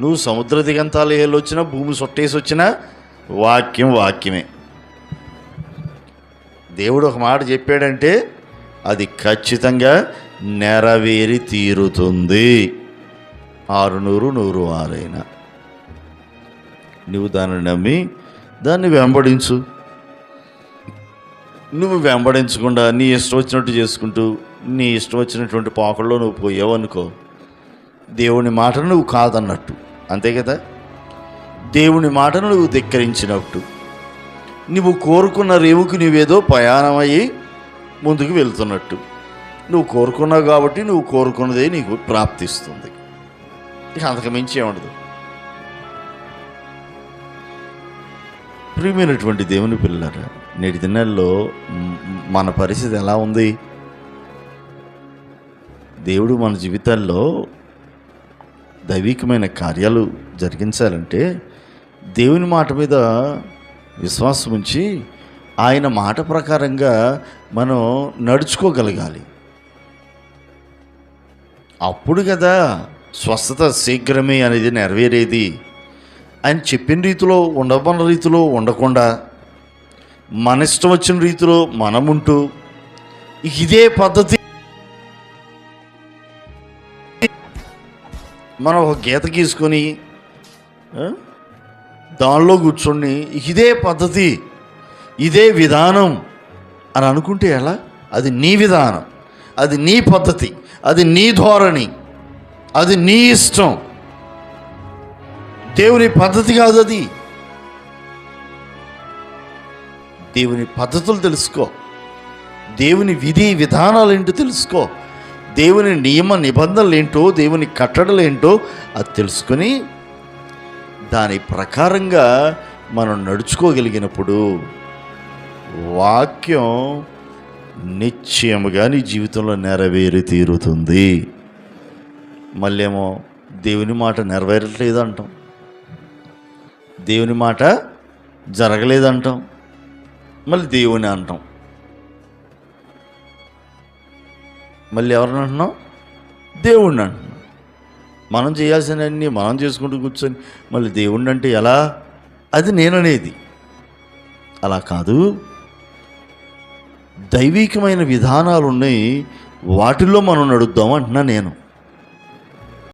నువ్వు సముద్ర దిగంతాలు ఏళ్ళు వచ్చినా భూమి సొట్టేసి వచ్చినా వాక్యం వాక్యమే. దేవుడు ఒక మాట చెప్పాడంటే అది ఖచ్చితంగా నెరవేరి తీరుతుంది. ఆరు నూరు నూరు ఆరైనా. నువ్వు దాన్ని నమ్మి దాన్ని వెంబడించు. నువ్వు వెంబడించకుండా నీ ఇష్టం వచ్చినట్టు చేసుకుంటూ నీ ఇష్టం వచ్చినటువంటి పాకల్లో నువ్వు పోయావు అనుకో దేవుని మాట నువ్వు కాదన్నట్టు. అంతే కదా? దేవుని మాటను నువ్వు ధిక్కరించినట్టు. నువ్వు కోరుకున్న రేవుకి నువ్వేదో ప్రయాణమయ్యి ముందుకు వెళ్తున్నట్టు. నువ్వు కోరుకున్నావు కాబట్టి నువ్వు కోరుకున్నదే నీకు ప్రాప్తిస్తుంది. ఇక అంతకు మించి ఏముండదు. ప్రియమైనటువంటి దేవుని పిల్లరా నేటి దినాల్లో మన పరిస్థితి ఎలా ఉంది? దేవుడు మన జీవితాల్లో దైవికమైన కార్యాలు జరిగించాలంటే దేవుని మాట మీద విశ్వాసం ఉంచి ఆయన మాట ప్రకారంగా మనం నడుచుకోగలగాలి. అప్పుడు కదా స్వస్థత శీఘ్రమే అనేది నెరవేరేది ఆయన చెప్పిన రీతిలో ఉండబన్న రీతిలో ఉండకుండా మన ఇష్టం వచ్చిన రీతిలో మనముంటూ ఇదే పద్ధతి మనం ఒక గీత గీసుకొని దానిలో కూర్చొని ఇదే పద్ధతి ఇదే విధానం అని అనుకుంటే ఎలా? అది నీ విధానం అది నీ పద్ధతి అది నీ ధోరణి అది నీ ఇష్టం. దేవుని పద్ధతి కాదు అది. దేవుని పద్ధతులు తెలుసుకో. దేవుని విధి విధానాలు ఏంటో తెలుసుకో. దేవుని నియమ నిబంధనలు ఏంటో దేవుని కట్టడలు ఏంటో అది తెలుసుకొని దాని ప్రకారంగా మనం నడుచుకోగలిగినప్పుడు వాక్యం నిశ్చయముగా నీ జీవితంలో నెరవేరి తీరుతుంది. మళ్ళేమో దేవుని మాట నెరవేరట్లేదు అంటాం దేవుని మాట జరగలేదంటాం. మళ్ళీ దేవుని అంటాం. మళ్ళీ ఎవరిని అంటున్నాం దేవుణ్ణి అంటున్నాం మనం చేయాల్సినవన్నీ మనం చేసుకుంటూ కూర్చొని మళ్ళీ దేవుణ్ణి అంటే ఎలా? అది నేననేది అలా కాదు. దైవికమైన విధానాలు ఉన్నాయి వాటిల్లో మనం నడుద్దాం అంటున్నా నేను.